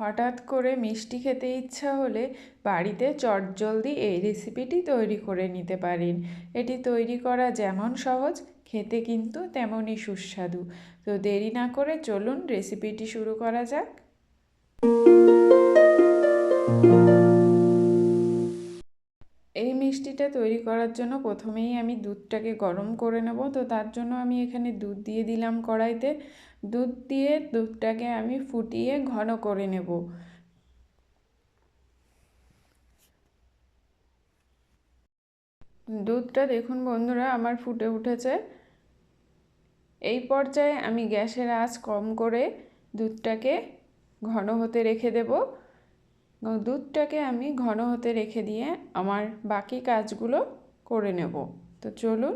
হঠাৎ করে মিষ্টি খেতে ইচ্ছা হলে বাড়িতে চটজলদি এই রেসিপিটি তৈরি করে নিতে পারেন। এটি তৈরি করা যেমন সহজ, খেতে কিন্তু তেমনই সুস্বাদু। তো দেরি না করে চলুন রেসিপিটি শুরু করা যাক। মিষ্টিটা তৈরি করার জন্য প্রথমেই আমি দুধটাকে গরম করে নেব। তো তার জন্য আমি এখানে দুধ দিয়ে দিলাম কড়াইতে। দুধ দিয়ে দুধটাকে আমি ফুটিয়ে ঘন করে নেব। দুধটা দেখুন বন্ধুরা, আমার ফুটে উঠেছে। এই পর্যায়ে আমি গ্যাসের আঁচ কম করে দুধটাকে ঘন হতে রেখে দেব। দুধটাকে আমি ঘন হতে রেখে দিয়ে আমার বাকি কাজগুলো করে নেব। তো চলুন।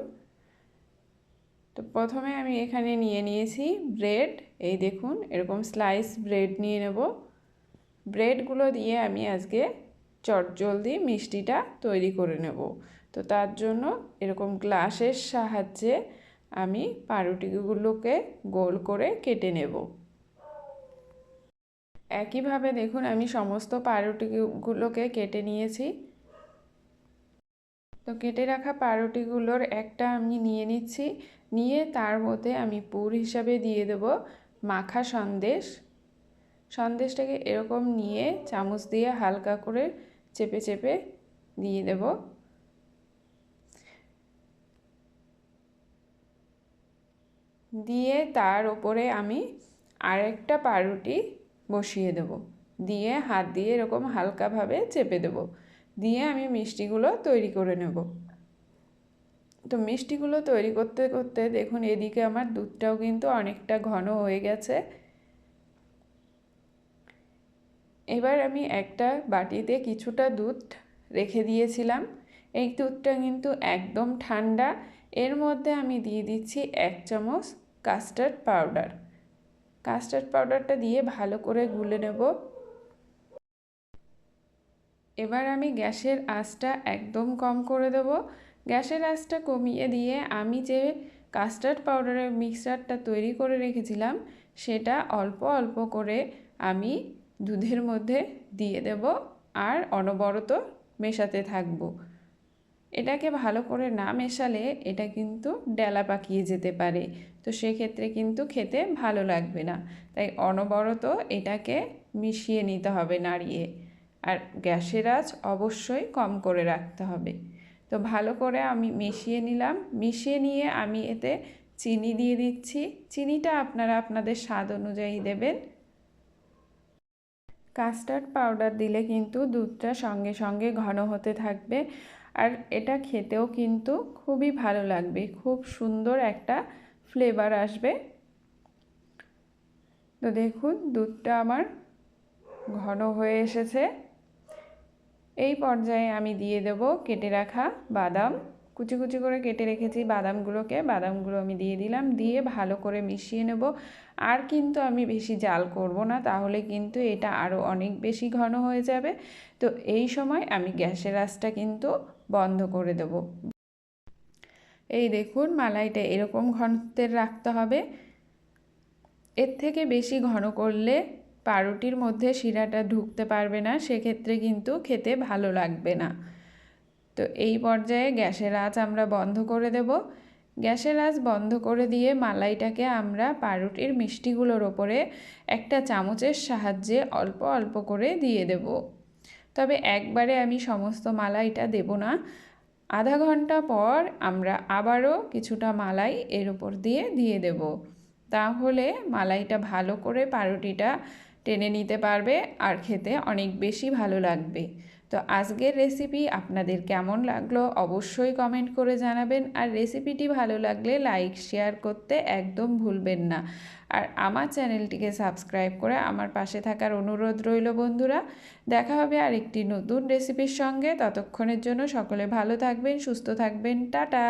তো প্রথমে আমি এখানে নিয়ে নিয়েছি ব্রেড। এই দেখুন, এরকম স্লাইস ব্রেড নিয়ে নেব। ব্রেডগুলো দিয়ে আমি আজকে চটজলদি মিষ্টিটা তৈরি করে নেব। তো তার জন্য এরকম গ্লাসের সাহায্যে আমি পাউরুটিগুলোকে গোল করে কেটে নেব। একইভাবে দেখুন, আমি সমস্ত পাউরুটিগুলোকে কেটে নিয়েছি। তো কেটে রাখা পাউরুটিগুলোর একটা আমি নিয়ে নিচ্ছি। নিয়ে তার মধ্যে আমি পুর হিসাবে দিয়ে দেব মাখা সন্দেশ। সন্দেশটাকে এরকম নিয়ে চামচ দিয়ে হালকা করে চেপে চেপে দিয়ে দেব। দিয়ে তার ওপরে আমি আরেকটা পাউরুটি বসিয়ে দেব। দিয়ে হাত দিয়ে এরকম হালকাভাবে চেপে দেব। দিয়ে আমি মিষ্টিগুলো তৈরি করে নেব। তো মিষ্টিগুলো তৈরি করতে করতে দেখুন এদিকে আমার দুধটাও কিন্তু অনেকটা ঘন হয়ে গেছে। এবার আমি একটা বাটিতে কিছুটা দুধ রেখে দিয়েছিলাম। এই দুধটা কিন্তু একদম ঠান্ডা। এর মধ্যে আমি দিয়ে দিচ্ছি এক চামচ কাস্টার্ড পাউডার। কাস্টার্ড পাউডারটা দিয়ে ভালো করে গুলে নেব। এবার আমি গ্যাসের আঁচটা একদম কম করে দেব। গ্যাসের আঁচটা কমিয়ে দিয়ে আমি যে কাস্টার্ড পাউডারের মিক্সারটা তৈরি করে রেখেছিলাম, সেটা অল্প অল্প করে আমি দুধের মধ্যে দিয়ে দেব আর অনবরত মেশাতে থাকব। এটাকে ভালো করে না মেশালে এটা কিন্তু ডেলা পাকিয়ে যেতে পারে। তো সেক্ষেত্রে কিন্তু খেতে ভালো লাগবে না। তাই অনবরত এটাকে মিশিয়ে নিতে হবে নাড়িয়ে। আর গ্যাসের আঁচ অবশ্যই কম করে রাখতে হবে। তো ভালো করে আমি মিশিয়ে নিলাম। মিশিয়ে নিয়ে আমি এতে চিনি দিয়ে দিচ্ছি। চিনিটা আপনারা আপনাদের স্বাদ অনুযায়ী দেবেন। কাস্টার্ড পাউডার দিলে কিন্তু দুধটা সঙ্গে সঙ্গে ঘন হতে থাকবে। আর এটা খেতেও কিন্তু খুবই ভালো লাগবে। খুব সুন্দর একটা ফ্লেভার আসবে। তো দেখুন, দুধটা আমার ঘন হয়ে এসেছে। এই পর্যায়ে আমি দিয়ে দেব কেটে রাখা বাদাম। কুচি কুচি করে কেটে রেখেছি বাদামগুলোকে। বাদামগুলো আমি দিয়ে দিলাম, দিয়ে ভালো করে মিশিয়ে নেব। আর কিন্তু আমি বেশি জাল করব না, তাহলে কিন্তু এটা আরও অনেক বেশি ঘন হয়ে যাবে। তো এই সময় আমি গ্যাসের আঁচটা কিন্তু বন্ধ করে দেব। এই দেখুন, মালাইটা এরকম ঘনত্বের রাখতে হবে। এর থেকে বেশি ঘন করলে পাউরুটির মধ্যে শিরাটা ঢুকতে পারবে না, সেক্ষেত্রে কিন্তু খেতে ভালো লাগবে না। তো এই পর্যায়ে গ্যাসের আঁচ আমরা বন্ধ করে দেব। গ্যাসের আঁচ বন্ধ করে দিয়ে মালাইটাকে আমরা পাউরুটির মিষ্টিগুলোর ওপরে একটা চামচের সাহায্যে অল্প অল্প করে দিয়ে দেব। তবে একবারে আমি সমস্ত মালাইটা দেব না। আধা ঘণ্টা পর আমরা আবারও কিছুটা মালাই এর ওপর দিয়ে দিয়ে দেব। তাহলে মালাইটা ভালো করে পাউরুটিটা টেনে নিতে পারবে আর খেতে অনেক বেশি ভালো লাগবে। তো আজকের রেসিপি আপনাদের কেমন লাগল অবশ্যই কমেন্ট করে জানাবেন। আর রেসিপিটি ভালো লাগলে লাইক শেয়ার করতে একদম ভুলবেন না। আর আমার চ্যানেলটিকে সাবস্ক্রাইব করে আমার পাশে থাকার অনুরোধ রইল বন্ধুরা। দেখা হবে আর একটি নতুন রেসিপির সঙ্গে। ততক্ষণের জন্য সকলে ভালো থাকবেন, সুস্থ থাকবেন। টাটা!